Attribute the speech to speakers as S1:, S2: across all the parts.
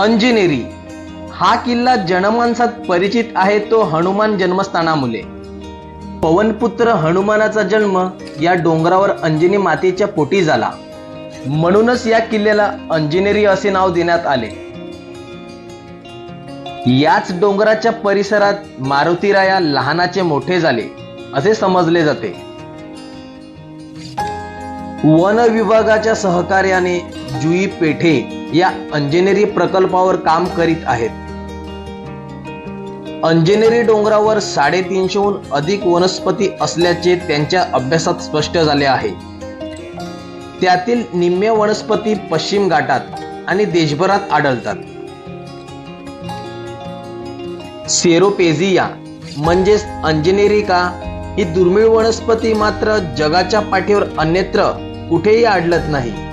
S1: अंजिनेरी. हा किल्ला जनमानसात परिचित आहे तो हनुमान जन्मस्थानामुळे. पवनपुत्र हनुमानाचा जन्म या डोंगरावर अंजनी मातेच्या पोटी झाला. म्हणूनच या किल्ल्याला अंजनेरी असे नाव देण्यात आले. याच डोंगराच्या परिसरात मारुतीराया लहानाचे मोठे झाले असे समजले जाते. वन विभागाच्या सहकार्याने जुई पेठे या अंजनेरी प्रकल्पावर काम करीत आहेत. अंजनेरी डोंगरावर साडेतीनशेहून अधिक वनस्पती असल्याचे त्यांच्या अभ्यासात स्पष्ट झाले आहे. त्यातील निम्म्या वनस्पती पश्चिम घाटात आणि देशभरात आढळतात. सेरोपेझिया म्हणजेच अंजनेरिका ही दुर्मिळ वनस्पती मात्र जगाच्या पाठीवर अन्यत्र कुठेही आढळत नाही.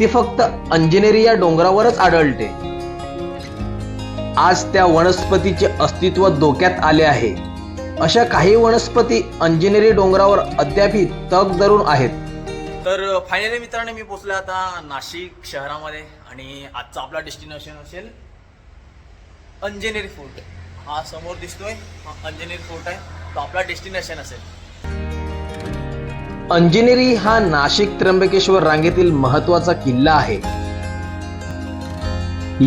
S1: ती फक्त अंजनेरी या डोंगरावरच आढळते. आज त्या वनस्पतीचे अस्तित्व धोक्यात आले आहे. अशा काही वनस्पती अंजनेरी डोंगरावर अद्यापही तग धरून आहेत.
S2: तर फायनली मित्रांनो मी पोचलो आता नाशिक शहरामध्ये आणि आजचा आपला डेस्टिनेशन असेल अंजनेरी फोर्ट हा समोर दिसतोय हा अंजनेरी फोर्ट आहे. तो आपला डेस्टिनेशन असेल.
S1: अंजनेरी हा नाशिक त्र्यंबकेश्वर रांगेतील महत्त्वाचा किल्ला आहे.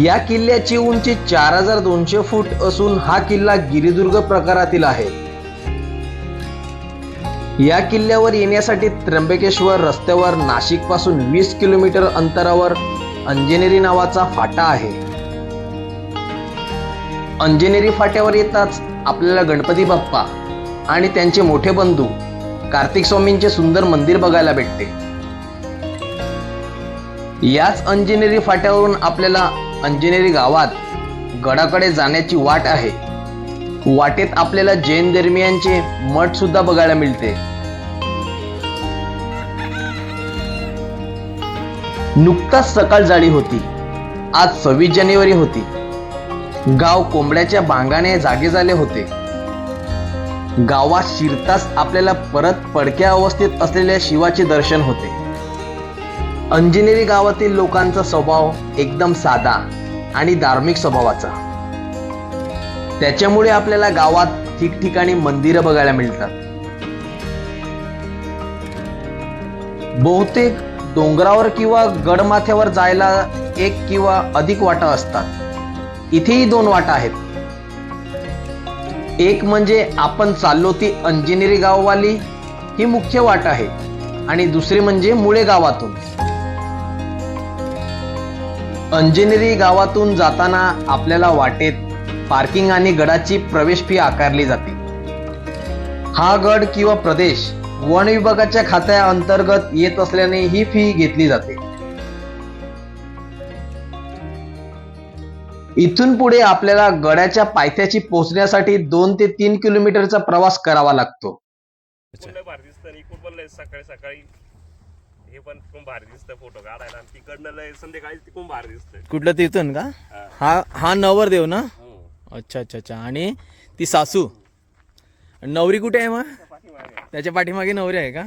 S1: या किल्ल्याची उंची चार हजार दोनशे फूट असून हा किल्ला गिरिदुर्ग प्रकारातील आहे. या किल्ल्यावर येण्यासाठी त्र्यंबकेश्वर रस्त्यावर नाशिकपासून वीस किलोमीटर अंतरावर अंजनेरी नावाचा फाटा आहे. अंजनेरी फाट्यावर येताच आपल्याला गणपती बाप्पा आणि त्यांचे मोठे बंधू कार्तिक स्वामींचे सुंदर मंदिर बघायला भेटते. याच अंजनेरी फाट्यावरून आपल्याला अंजनेरी गावात गडाकडे जाण्याची वाट आहे. वाटेत आपल्याला जैन धर्मियांचे मठ सुद्धा बघायला मिळते. नुकताच सकाळ झाली होती. आज सव्वीस जानेवारी होती. गाव कोंबड्याच्या बांगाने जागे झाले होते. गावात शिरताच आपल्याला परत पडक्या अवस्थेत असलेल्या शिवाचे दर्शन होते. अंजनेरी गावातील लोकांचा स्वभाव एकदम साधा आणि धार्मिक स्वभावाचा. त्याच्यामुळे आपल्याला गावात ठिकठिकाणी मंदिरं बघायला मिळतात. बहुतेक डोंगरावर किंवा गडमाथ्यावर जायला एक किंवा अधिक वाटा असतात. इथेही दोन वाटा आहेत. एक म्हणजे आपण चाललो ती अंजिनेरी गाववाली ही मुख्य वाट आहे आणि दुसरी म्हणजे मुळे गावातून. अंजिनेरी गावातून जाताना आपल्याला वाटेत पार्किंग आणि गडाची प्रवेश फी आकारली जाते. हा गड किंवा प्रदेश वन विभागाच्या खात्या अंतर्गत येत असल्याने ही फी घेतली जाते. इथून पुढे आपल्याला गडाच्या पायथ्याची पोहोचण्यासाठी दोन ते तीन किलोमीटरचा प्रवास करावा लागतो.
S3: सकाळी सकाळी हे पण खूप भारी दिसतं फोटो काढायला. आणि तिकडनं लय संध्याकाळी तिकडून भारी
S2: कुठलं तिथून का?
S3: हा.
S2: हा हा नवरदेव ना?
S3: हो.
S2: अच्छा अच्छा अच्छा. आणि ती सासू? नवरी कुठे आहे मग? त्याच्या पाठीमागे नवरी आहे का?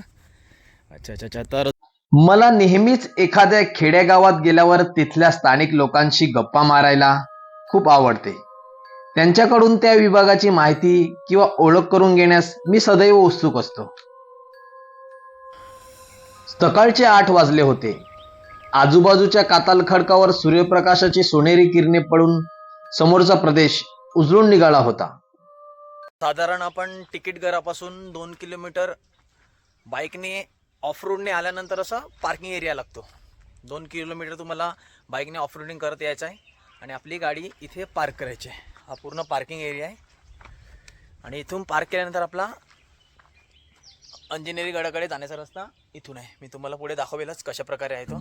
S2: अच्छा अच्छा अच्छा. तर
S1: मला नेहमीच एखाद्या खेडेगावात गेल्यावर तिथल्या स्थानिक लोकांशी गप्पा मारायला खूप आवडते. त्यांच्याकडून त्या विभागाची माहिती किंवा ओळख करून घेण्यास मी सदैव उत्सुक असतो. सकाळचे आठ वाजले होते. आजूबाजूच्या काताल खडकावर सूर्यप्रकाशाची सोनेरी किरणे पडून समोरचा प्रदेश उजळून निघाला होता.
S2: साधारण आपण तिकीट घरापासून दोन किलोमीटर बाईकने ऑफ रोडने आल्यानंतर असा पार्किंग एरिया लागतो. दोन किलोमीटर तुम्हाला बाईकने ऑफ रोडिंग करत यायचं आहे. आणि आपली गाडी इथे पार्क करायची आहे. हा पूर्ण पार्किंग एरिया आहे. आणि इथून पार्क केल्यानंतर आपला अंजनेरी गडाकडे जाण्याचा रस्ता इथून आहे. मी तुम्हाला पुढे दाखवेलच कशा प्रकारे आहे तो.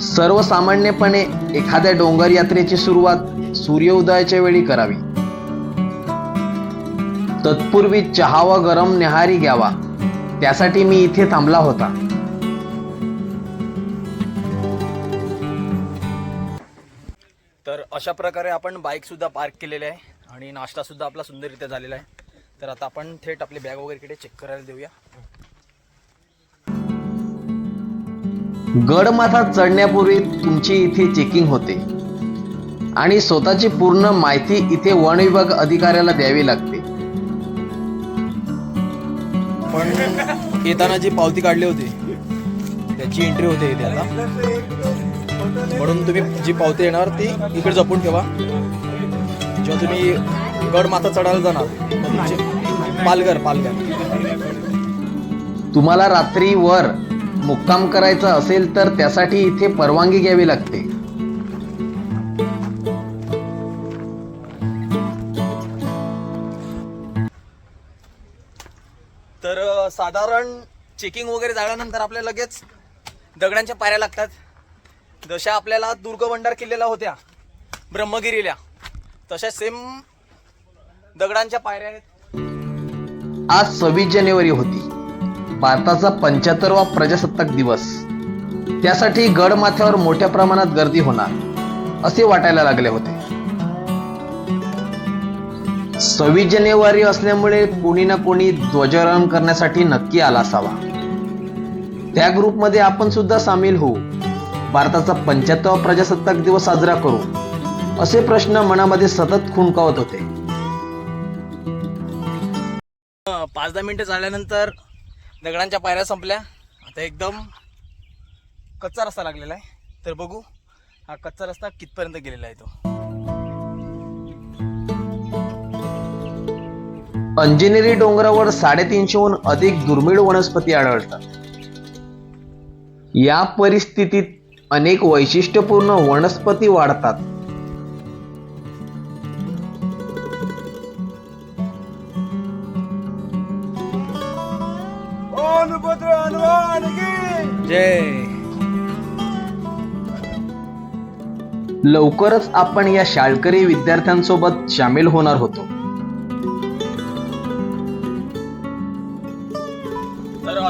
S1: सर्वसामान्यपणे एखाद्या डोंगर यात्रेची सुरुवात सूर्योदयाच्या वेळी करावी. तत्पूर्वी चहा व गरम न्याहारी घ्यावा. त्यासाठी मी इथे थांबला होता.
S2: तर अशा प्रकारे आपण बाईक सुद्धा पार्क केलेले आहे आणि नाश्ता सुद्धा आपला सुंदररित्या झालेला आहे. तर आता आपण थेट आपली बॅग वगैरे इकडे चेक करायला देऊया.
S1: गडमाथा चढण्यापूर्वी तुमची इथे चेकिंग होते. आणि स्वतःची पूर्ण माहिती इथे वन विभाग अधिकाऱ्याला द्यावी लागते.
S2: पण येताना जी पावती काढली होती त्याची एंट्री होते इथे आता. म्हणून तुम्ही जी पावती येणार ती इकडे जपून ठेवा. जेव्हा तुम्ही गड माथा चढायला जाणार पालघर पालघर.
S1: तुम्हाला रात्री वर मुक्काम करायचा असेल तर त्यासाठी इथे परवानगी घ्यावी लागते.
S2: तर साधारण चेकिंग वगैरे झाल्यानंतर आपल्याला लगेच दगडांच्या पायऱ्या लागतात. जशा आपल्याला दुर्गभंडार किल्ल्याला होत्या ब्रह्मगिरीला तशा सेम दगडांच्या पायऱ्या आहेत.
S1: आज सव्वीस जानेवारी होती. भारताचा पंच्याहत्तरवा प्रजासत्ताक दिवस. त्यासाठी गडमाथ्यावर मोठ्या प्रमाणात गर्दी होणार असे वाटायला लागले होते. सव्वीस जानेवारी असल्यामुळे कोणी ना कोणी ध्वजारोहण करण्यासाठी नक्की आला असावा. त्या ग्रुपमध्ये आपण सुद्धा सामील होऊ. भारताचा पंच्याहत्तरवा प्रजासत्ताक दिवस साजरा करू असे प्रश्न मनामध्ये सतत खुणकावत होते.
S2: पाच दहा मिनिटं झाल्यानंतर दगडांच्या पायऱ्या संपल्या. आता एकदम कच्चा रस्ता लागलेला आहे. तर बघू हा कच्चा रस्ता कितपर्यंत गेलेला आहे तो.
S1: अंजनेरी डोंगरावर साडेतीनशेहून अधिक दुर्मिळ वनस्पती आढळतात. या परिस्थितीत अनेक वैशिष्ट्यपूर्ण वनस्पती वाढतात.
S2: जय.
S1: लवकरच आपण या शाळकरी विद्यार्थ्यांसोबत सामील होणार होतो.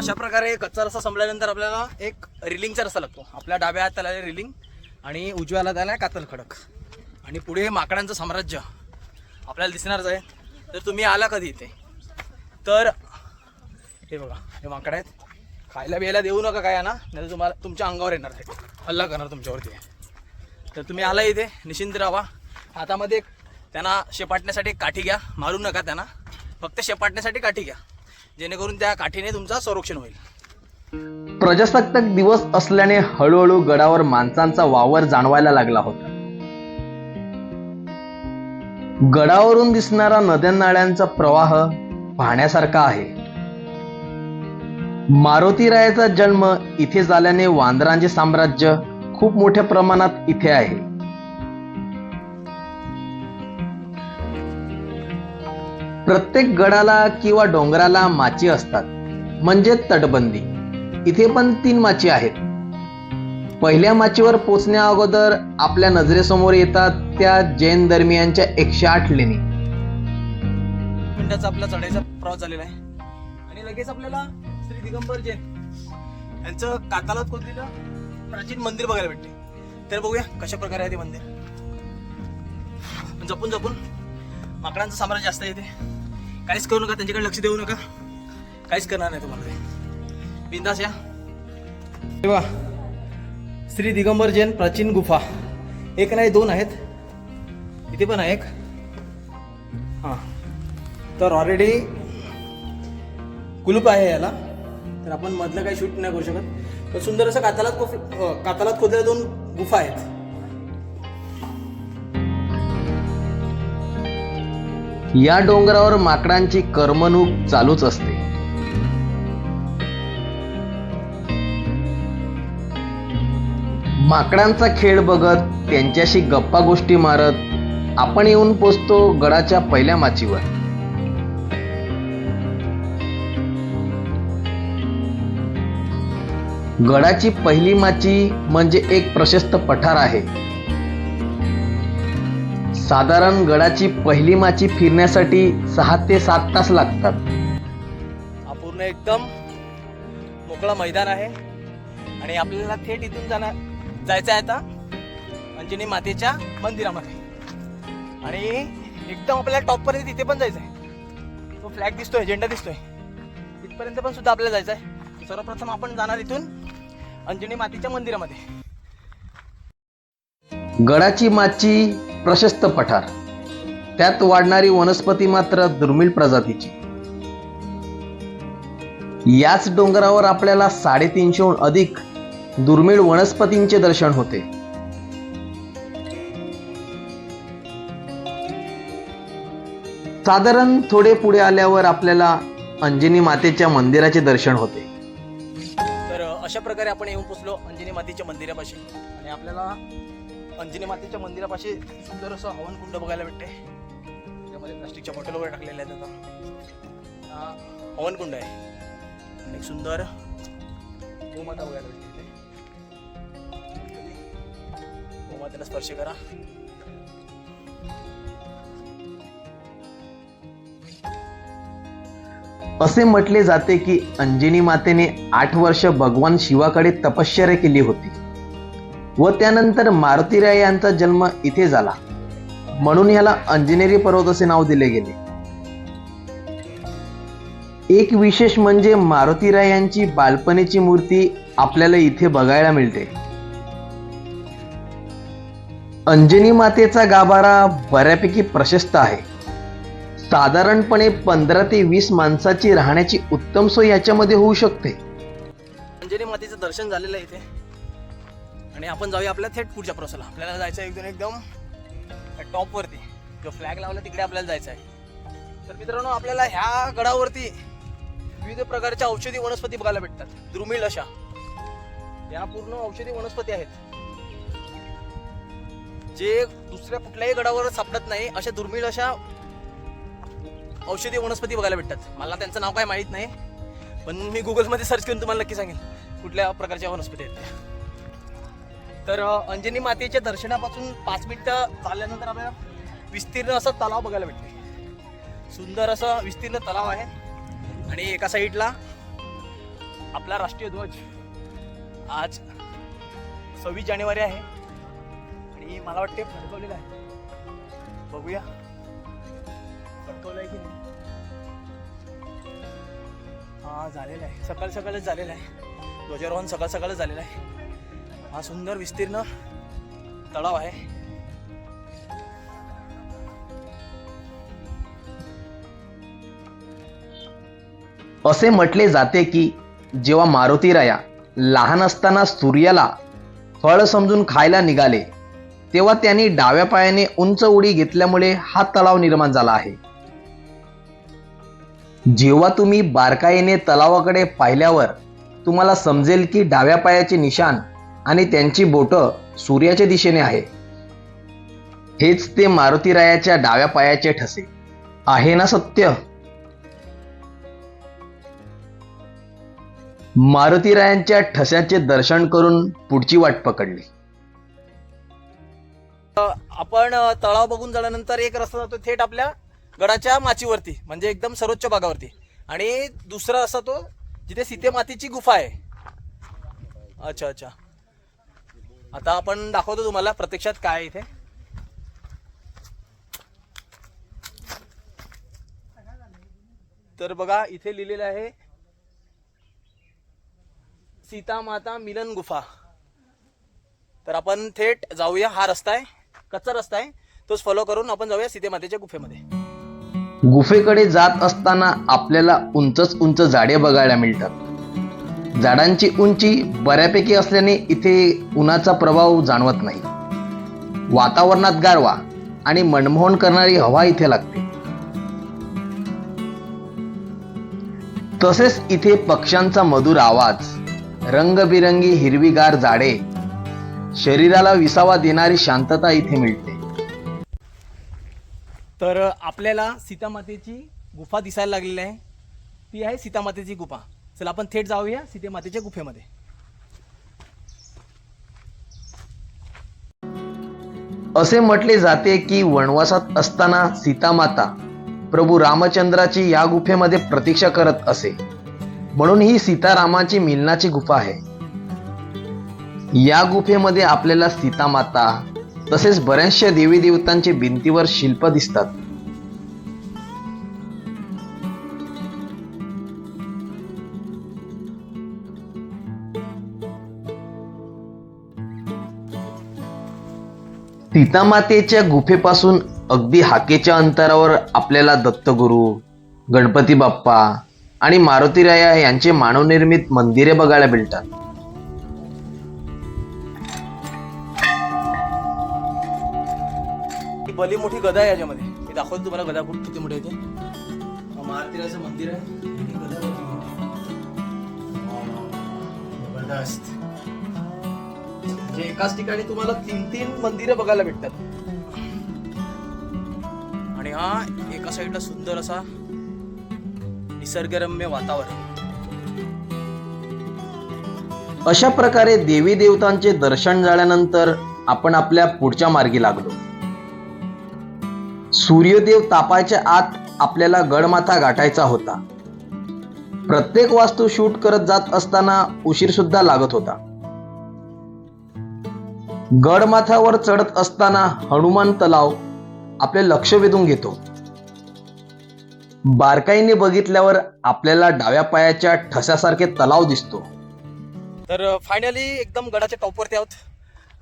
S2: अशा प्रकारे कच्चा रस्ता संपल्यानंतर आपल्याला एक रिलिंगचा रस्ता लागतो. आपल्या डाव्या हाताला रिलिंग आणि उजव्या हाताला त्याला कातल खडक. आणि पुढे माकडांचं साम्राज्य आपल्याला दिसणारच आहे. तर तुम्ही आला कधी इथे? तर हे बघा हे माकड आहेत. खायला बियायला देऊ नका काय ना नाही तुम्हाला तुमच्या अंगावर येणार ते. हल्ला करणार तुमच्यावरती. तर तुम्ही आला इथे निश्चिंत राहा. हातामध्ये त्यांना शेपाटण्यासाठी एक काठी घ्या. मारू नका त्यांना. फक्त शेपाटण्यासाठी काठी घ्या. जेणेकरून त्या काठीने तुमचा संरक्षण होईल.
S1: प्रजासत्ताक दिवस असल्याने हळूहळू गडावर माणसांचा वावर जाणवायला लागला होता. गडावरून दिसणारा नद्या नाळ्यांचा प्रवाह पाहण्यासारखा आहे. मारुती रायाचा जन्म इथे झाल्याने वांदरांचे साम्राज्य खूप मोठ्या प्रमाणात इथे आहे. प्रत्येक गडाला किंवा डोंगराला माची असतात. म्हणजे तटबंदी. इथे पण तीन माची आहेत. पहिल्या माचीवर पोचण्या अगोदर आपल्या नजरेसमोर येतात त्या जैन दरम्यानच्या एकशे आठ लेणी.
S2: मिनिटाचा आपला चढाईचा प्रवास झालेला आहे. आणि लगेच आपल्याला श्री दिगंबर जैन यांचं कातालात खोदलेलं प्राचीन मंदिर बघायला भेटते. तर बघूया कशा प्रकारे आहे ते मंदिर. जपून जपून. माकडांचं साम्राज्य जास्त आहे इथे. काहीच करू नका त्यांच्याकडे लक्ष देऊ नका. काहीच करणार नाही तुम्हाला ते. बिंदास या. तेव्हा श्री दिगंबर जैन प्राचीन गुफा. एक नाही दोन आहेत. इथे पण आहे एक. हां. तर ऑलरेडी कुलूप आहे याला. तर आपण मधलं काही शूट नाही करू शकत. तर सुंदर असं कातालात कोफ कातालात खोदलेल्या दोन गुफा आहेत.
S1: या डोंगरावर माकडांची करमणूक चालूच असते. माकडांचा खेळ बघत त्यांच्याशी गप्पा गोष्टी मारत आपण येऊन पोचतो गडाच्या पहिल्या माचीवर. गडाची पहिली माची म्हणजे एक प्रशस्त पठार आहे. साधारण गडाची पहिली माची फिरण्यासाठी सहा ते सात तास लागतात.
S2: हा पूर्ण एकदम मोकळा मैदान आहे. आणि आपल्याला थेट इथून जाणार जायचं आहे आता अंजनी मातेच्या मंदिरामध्ये. आणि एकदम आपल्याला टॉपपर्यंत तिथे पण जायचं आहे तो फ्लॅग दिसतोय झेंडा दिसतोय. तिथपर्यंत पण सुद्धा आपल्याला जायचं आहे सर्वप्रथम आपण जाणार इथून अंजनी मातीच्या मंदिरामध्ये.
S1: गडाची माची प्रशस्त पठार. त्यात वाढणारी वनस्पती मात्र दुर्मिळ प्रजातीची. याच डोंगरावर आपल्याला साडेतीनशेहून अधिक दुर्मिळ वनस्पतींचे दर्शन होते. साधारण थोडे पुढे आल्यावर आपल्याला अंजनी मातेच्या मंदिराचे दर्शन होते.
S2: तर अशा प्रकारे आपण येऊन पोचलो अंजनी मातेच्या मंदिरापाशी. आणि आपल्याला अंजनी मातेच्या मंदिरापाशी सुंदर असं हवनकुंड बघायला भेटते. त्यामध्ये प्लास्टिकच्या बॉटल वगैरे टाकलेल्या आहेत आता. हवनकुंड आहे. आणि एक सुंदर गोमाता बघायला भेटते गोमातेला स्पर्श करा.
S1: असे म्हटले जाते की अंजनी मातेने आठ वर्ष भगवान शिवाकडे तपश्चर्या केली होती. व त्यानंतर मारुतीराय यांचा जन्म इथे झाला. म्हणून याला अंजनेरी पर्वत असे नाव दिले गेले. एक विशेष म्हणजे मारुतीराय यांची बालपणीची मूर्ती आपल्याला इथे बघायला मिळते. अंजनी मातेचा गाभारा बऱ्यापैकी प्रशस्त आहे. साधारणपणे पंधरा ते वीस माणसाची राहण्याची उत्तम सोय याच्यामध्ये होऊ शकते.
S2: अंजनी मातेचं दर्शन झालेलं आहे इथे. आणि आपण जाऊया आपल्या थेट पुढच्या प्रवासाला आपल्याला जायचं आहे एकदम एकदम टॉपवरती जो फ्लॅग लावला तिकडे आपल्याला जायचं आहे तर मित्रांनो आपल्याला ह्या गडावरती विविध प्रकारच्या औषधी वनस्पती बघायला भेटतात. दुर्मिळ अशा. या पूर्ण औषधी वनस्पती आहेत. जे दुसऱ्या कुठल्याही गडावर सापडत नाही अशा दुर्मिळ अशा औषधी वनस्पती बघायला भेटतात. मला त्यांचं नाव काय माहीत नाही पण मी गुगलमध्ये सर्च करून तुम्हाला नक्की सांगेन कुठल्या प्रकारच्या वनस्पती आहेत त्या. तर अंजनी मातेच्या दर्शनापासून पाच मिनिटं चालल्यानंतर आपल्याला विस्तीर्ण असं तलाव बघायला भेटते. सुंदर असं विस्तीर्ण तलाव आहे. आणि एका साईडला आपला राष्ट्रीय ध्वज आज सव्वीस जानेवारी आहे. आणि मला वाटते फडकवलेलं आहे. बघूया. फडकवलं आहे की नाही? हा झालेलं आहे. सकाळ सकाळच झालेलं आहे. ध्वजारोहण सकाळ सकाळच झालेलं आहे. हा सुंदर विस्तीर्ण तलाव आहे.
S1: असे म्हटले जाते की जेव्हा मारुतीराया लहान असताना सूर्याला फळ समजून खायला निघाले तेव्हा त्यांनी डाव्या पायाने उंच उडी घेतल्यामुळे हा तलाव निर्माण झाला आहे. जेव्हा तुम्ही बारकाईने तलावाकडे पाहिल्यावर तुम्हाला समजेल की डाव्या पायाचे निशाण आणि त्यांची बोटं सूर्याच्या दिशेने आहे हेच ते मारुतीरायाच्या डाव्या पायाचे ठसे. आहे ना सत्य? मारुतीरायांच्या ठस्याचे दर्शन करून पुढची वाट पकडली.
S2: आपण तळाव बघून झाल्यानंतर एक रस्ता जातो थेट आपल्या गडाच्या माचीवरती म्हणजे एकदम सर्वोच्च भागावरती. आणि दुसरा रस्ता तो जिथे सीते मातीची गुफा आहे. अच्छा अच्छा. आता आपण दाखवतो तुम्हाला प्रत्यक्षात काय आहे इथे. तर बघा इथे लिहिलेलं आहे सीता माता मिलन गुफा. तर आपण थेट जाऊया हा रस्ता आहे कच्चा रस्ता आहे. तोच फॉलो करून आपण जाऊया सीते मातेच्या गुफेमध्ये.
S1: गुफेकडे जात असताना आपल्याला उंचच उंच झाडे बघायला मिळतात. झाडांची उंची बऱ्यापैकी असल्याने इथे उन्हाचा प्रभाव जाणवत नाही. वातावरणात गारवा आणि मनमोहन करणारी हवा इथे लागते. तसेच इथे पक्ष्यांचा मधुर आवाज रंगबिरंगी हिरवीगार झाडे शरीराला विसावा देणारी शांतता इथे मिळते.
S2: तर आपल्याला सीतामातेची गुफा दिसायला लागलेली आहे. ती आहे सीतामातेची गुफा. चला आपण थेट जाऊया सीतेमातेच्या गुफेमध्ये.
S1: असे म्हटले जाते की वनवासात असताना सीतामाता प्रभू रामचंद्राची या गुफेमध्ये प्रतीक्षा करत असे. म्हणून ही सीतारामाची मिलनाची गुफा आहे. या गुफेमध्ये आपल्याला सीतामाता तसेच बऱ्याचशा देवी देवतांचे भिंतीवर शिल्प दिसतात. सीतामातेच्या गुफेपासून अगदी हाकेच्या अंतरावर आपल्याला दत्तगुरू गणपती बाप्पा आणि मारुतीराया यांचे मानवनिर्मित मंदिरे बघायला मिळतात.
S2: ही भली मोठी गदा आहे याच्यामध्ये. मी दाखवतो तुम्हाला गदा कुठं किती मोठी आहे ते महाराष्ट्राचं मंदिर आहे. ही गदा बघा. किती मोठी आहे. जबरदस्त. म्हणजे एकाच ठिकाणी तुम्हाला तीन तीन मंदिरं बघायला भेटतात. आणि हा एका साईडला सुंदर असा निसर्गरम्य वातावरण.
S1: अशा प्रकारे देवी देवतांचे दर्शन झाल्यानंतर आपण आपल्या पुढच्या मार्गी लागलो. सूर्यदेव तापायच्या आत आपल्याला गडमाथा गाठायचा होता. प्रत्येक वास्तू शूट करत जात असताना उशीर सुद्धा लागत होता. गडमाथ्यावर चढत असताना हनुमान तलाव आपले लक्ष वेधून घेतो. बारकाईने बघितल्यावर आपल्याला डाव्या पायाच्या ठसासारखे तलाव दिसतो.
S2: तर फायनली एकदम गडाच्या टॉपवरती आहोत.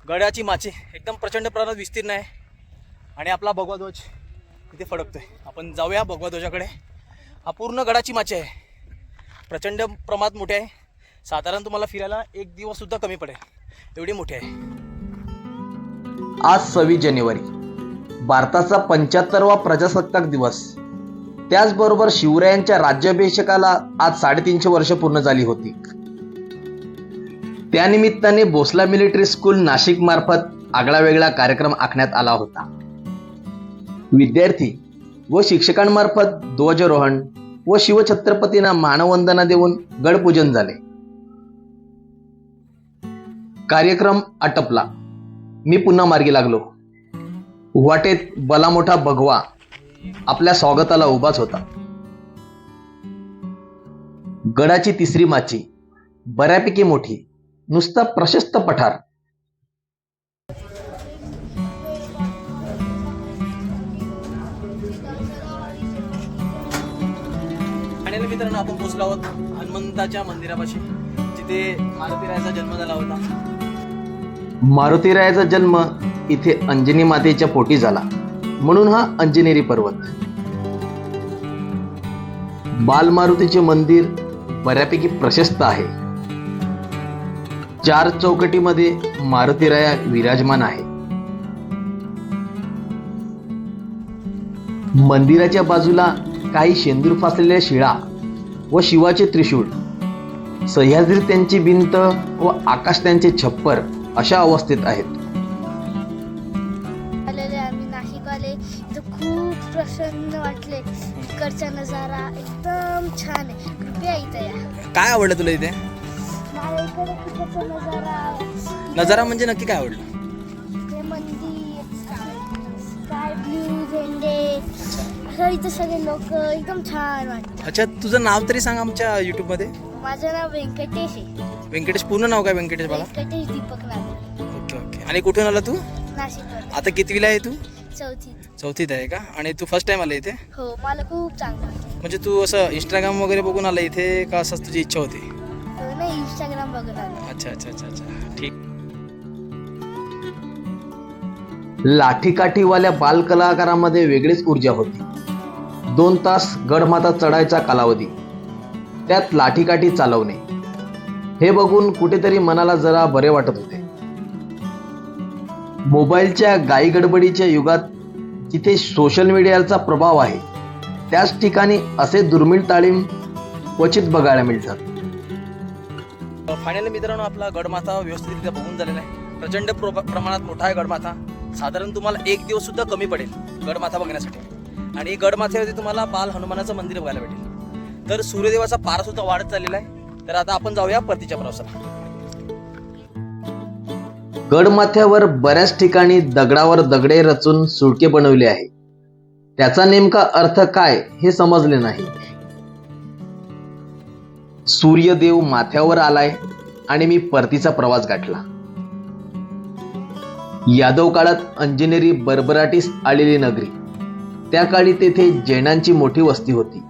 S2: गडाची माची एकदम प्रचंड प्रमाणात विस्तीर्ण आहे. आणि आपला भगवा ध्वज फडकतोय. आपण जाऊया भगवा ध्वजाकडे हा पूर्ण गडाची माची आहे. प्रचंड प्रमाणात मोठी आहे. साधारण तुम्हाला फिरायला एक दिवस सुद्धा कमी पडेल. एवढी मोठी आहे.
S1: आज सव्वीस जानेवारी भारताचा पंच्याहत्तरवा प्रजासत्ताक दिवस. त्याचबरोबर शिवरायांच्या राज्याभिषेकाला आज साडेतीनशे वर्ष पूर्ण झाली होती. त्यानिमित्ताने भोसला मिलिटरी स्कूल नाशिक मार्फत आगळा वेगळा कार्यक्रम आखण्यात आला होता. विद्यार्थी व शिक्षकांमार्फत ध्वजारोहण व शिवछत्रपतींना मानवंदना देऊन गडपूजन झाले. कार्यक्रम आटपला. मी पुन्हा मार्गी लागलो. वाटेत बला मोठा भगवा आपल्या स्वागताला उभाच होता. गडाची तिसरी माची बऱ्यापैकी मोठी नुसता प्रशस्त पठार.
S2: आणि मित्रांनो आपण पोचलो आहोत हनुमंताच्या मंदिरापाशी जिथे मारुतीरायाचा जन्म झाला होता.
S1: मारुतीरायाचा जन्म इथे अंजनी मातेच्या पोटी झाला. म्हणून हा अंजनेरी पर्वत. बालमारुतीचे मंदिर बऱ्यापैकी प्रशस्त आहे. चार चौकटीमध्ये मारुतीराया विराजमान आहे. मंदिराच्या बाजूला काही शेंदूर फासलेल्या शिळा व शिवाचे त्रिशूळ. सह्याद्री त्यांची भिंत व आकाश त्यांचे छप्पर अशा अवस्थेत आहेत.
S4: आलेले आम्ही नाशिकवाले. इथं खूप प्रसन्न वाटले. इकडचा नजारा एकदम छान आहे. कृपया इथं या.
S2: काय आवडलं तुला इथे?
S4: मला इकडे खूपच नजारा
S2: म्हणजे नक्की काय आवडलं?
S4: हे मंदिर स्काय ब्ल्यू झेंडे. असं इथं सगळे लोक एकदम छान वाटतं
S2: अच्छा तुझं नाव तरी सांग आमच्या युट्यूबमध्ये
S4: माझं नाव व्यंकटेश आहे.
S2: व्यंकटेश पूर्ण नाव काय व्यंकटेश बाळा?
S4: व्यंकटेश दीपक
S2: ओके आणि कुठून आला तू? आता कितवीला आहे तू?
S4: चौथीत.
S2: चौथीत आहे का? आणि तू फर्स्ट टाइम आला इथे?
S4: हो मला खूप चांगलं
S2: म्हणजे तू असं इंस्टाग्राम वगैरे बघून आला इथे का असंच तुझी इच्छा होती?
S4: हो ना इंस्टाग्राम बघून आलं.
S2: अच्छा अच्छा अच्छा अच्छा. ठीक.
S1: लाठीकाठीवाल्या बालकलाकारामध्ये वेगळीच ऊर्जा होती. दोन तास गडमाता चढायचा कालावधी. त्यात लाठीकाठी चालवणे. हे बघून कुठेतरी मनाला जरा बरे वाटत होते. मोबाईलच्या गाईगडबडीच्या युगात जिथे सोशल मीडियाचा प्रभाव आहे त्याच ठिकाणी असे दुर्मिळ तालीम क्वचित बघायला मिळतात.
S2: फायनली मित्रांनो आपला गडमाथा व्यवस्थितरित्या बघून झालेला आहे. प्रचंड प्र- प्रमाणात मोठा आहे गडमाथा. साधारण तुम्हाला एक दिवस सुद्धा कमी पडेल गडमाथा बघण्यासाठी. आणि गडमाथ्यावरती तुम्हाला बाल हनुमानाचं मंदिर बघायला भेटेल. तर सूर्यदेवाचा पारा सुद्धा वाढत चाललेला आहे. तर आता आपण जाऊया परतीच्या प्रवासाला.
S1: गडमाथ्यावर बऱ्याच ठिकाणी दगडावर दगडे रचून सुळके बनवले आहे. त्याचा नेमका अर्थ काय हे समजले नाही. सूर्यदेव माथ्यावर आलाय आणि मी परतीचा प्रवास गाठला. यादव काळात अंजनेरी बरबराटीस आलेली नगरी. त्या काळी तेथे जैनांची मोठी वस्ती होती.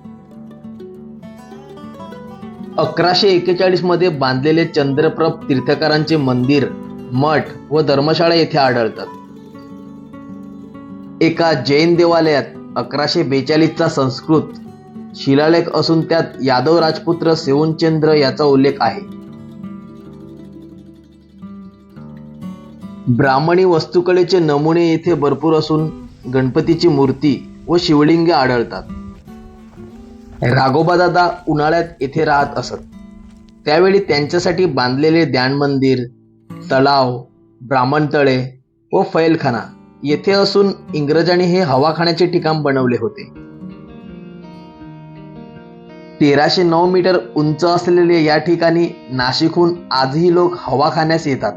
S1: अकराशे एकेचाळीसमध्ये बांधलेले चंद्रप्रभ तीर्थकारांचे मंदिर मठ व धर्मशाळा येथे आढळतात. एका जैन देवालयात अकराशे बेचाळीसचा संस्कृत शिलालेख असून त्यात यादव राजपुत्र सेवनचंद्र याचा उल्लेख आहे. ब्राह्मणी वस्तुकलेचे नमुने येथे भरपूर असून गणपतीची मूर्ती व शिवलिंगे आढळतात. राघोबादादा उन्हाळ्यात येथे राहत असत. त्यावेळी त्यांच्यासाठी बांधलेले ध्यान मंदिर तलाव ब्राह्मणतळे व फैलखाना येथे असून इंग्रजांनी हे हवाखान्याचे ठिकाण बनवले होते. तेराशे नऊ मीटर उंच असलेले या ठिकाणी नाशिकहून आजही लोक हवा खाण्यास येतात.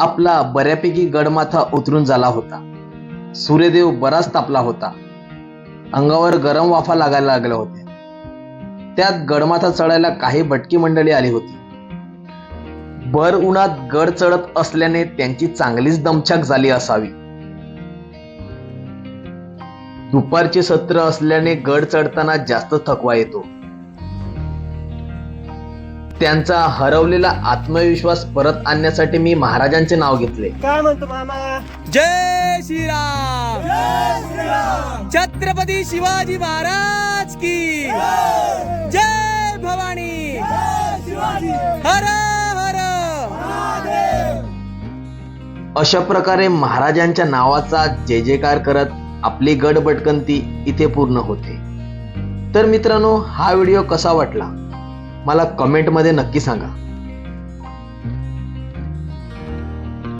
S1: आपला बऱ्यापैकी गडमाथा उतरून झाला होता. सूर्यदेव बराच तापला होता. अंगावर गरम वाफा लागायला लागल्या होत्या. त्यात गडमाथा चढायला काही भटकी मंडळी आली होती. भर उन्हात गड चढत असल्याने त्यांची चांगलीच दमछाक झाली असावी. दुपारचे सत्र असल्याने गड चढताना जास्त थकवा येतो. त्यांचा हरवलेला आत्मविश्वास परत आणण्यासाठी मी महाराजांचे नाव घेतले.
S5: काय म्हणतो मामा?
S2: जय श्रीराम! छत्रपती शिवाजी महाराज की! जय! भवानी! हर
S1: अशा प्रकारे महाराजांच्या नावाचा जय जयकार करत आपली गड भटकंती इथे पूर्ण होते. तर मित्रांनो हा व्हिडिओ कसा वाटला? मला कमेंटमध्ये नक्की सांगा.